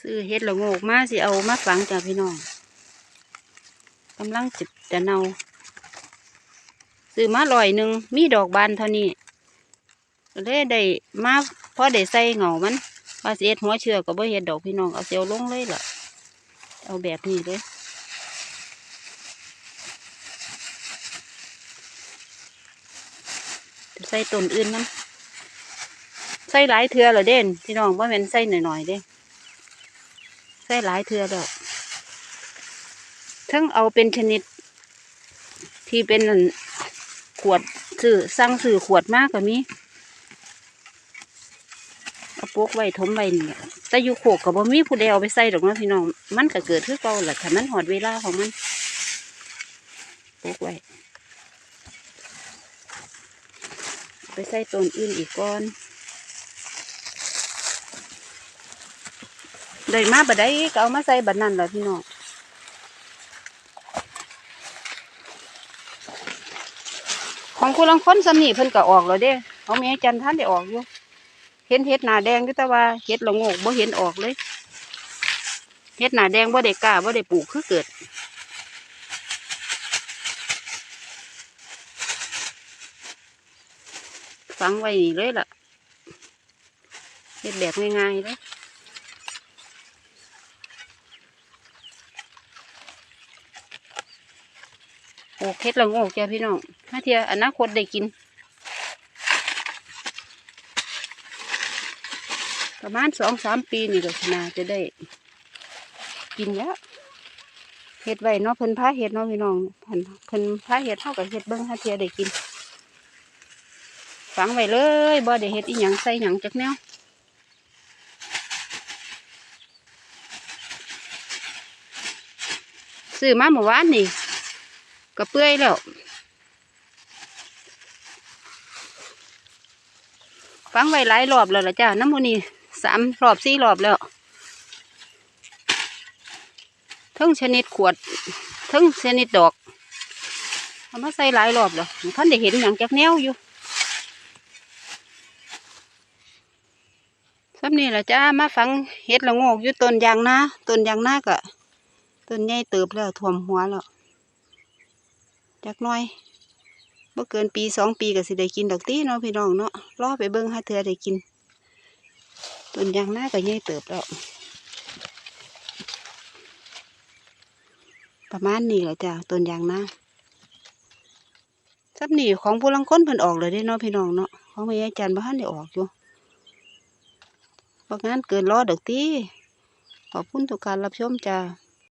ซื้อเฮ็ดละโงกมาสิเอามาฝังจ้ะพี่น้องกำลังจิจะเนาซื้อมาลอยหนึ่งมีดอกบานเท่านี้เลยได้มาพอได้ใส่เหงามันว่าสิเอ็ดหัวเชือกก็บ่เฮ็ดดอกพี่น้องเอาเสียวลงเลยล่ะเอาแบบนี้เลยใส่ต้นอื่นน้ำใส่หลายเทือเหรอเด่นพี่น้องว่าเป็นใส่หน่อยๆเด้ ส่หลายเทือแล้วทั้งเอาเป็นชนิด ที่เป็นขวดสื่อสั่งสื่อขวดมากกว่ามีเอาปกไว้ถมไว้นี่แหละแต่อยู่โขกกับบ่มีผู้ใดเอาไปใส่ดอกนะพี่น้อง มันก็เกิดขึ้นเก่าแหละถ้ามันหอดเวลาของมันปกไว้ไปใส่ต้นอื่นอีกก่อน ได้มาบัดได้ก็เอามาใส่บัดนั้นแหละพี่น้องของคุณลังค้นสำนีเพิ่นก็ออกแล้วเด้เของแม่จันท่านได้ออกอยู่เห็นเห็ดหนาแดงอยู่แต่ว่าเห็ดละโงกบ่เห็นออกเลยเห็ดหนาแดงบ่ได้กล้าบ่ได้ปลูกคือเกิดฝังไว้นี่เลยล่ะเห็ดแบบง่ายๆเลย โอ้เห็ดละโงกจ้ะพี่น้องถ้าเทียอนาคตได้กิน ประมาณสองสามปีนี่ก็นาจะได้ กินแล้วเห็ดไว้เนาะเพิ่นพาเห็ดเนาะพี่น้องเพิ่นเพิ่นพาเห็ดเท่ากับเห็ดเบิ้งถ้าเทียได้กิน ฝังไว้เลยบ่ได้เฮ็ดอีหยังใส่หยังจักแนวซื้อมาเมื่อวานนี่ ก็เปื่อยแล้วฝังไว้หลายรอบแล้วล่ะจ้าน้ำมันนี่สามรอบสี่รอบแล้วทั้งชนิดขวดทั้งชนิดดอกเอามาใส่หลายรอบแล้วท่านได้เห็นอย่างจากแนวอยู่ซ้ำนี่ละจ้ามาฝังเห็ดละโงกอยู่ต้นยางนาต้นยางนากะต้นใหญ่เติบแล้วท่วมหัวแล้ว จักหน้อยบ่เกินปีสองปีก็สิได้กินดอกตีเนาะพี่น้องเนาะรอไปเบิ่งหาเทือได้กินต้นยางนาก็ใหญ่เติบแล้วประมาณนี้แหละจ้ะต้นยางนาซับนี่ของผู้ลังคนเพิ่นออกเลยเด้เนาะพี่น้องเนาะของแม่ยายจันบ่ทันได้ออกอยู่บ่งานเกินรอดอกตีขอบคุณทุกการรับชมจ้า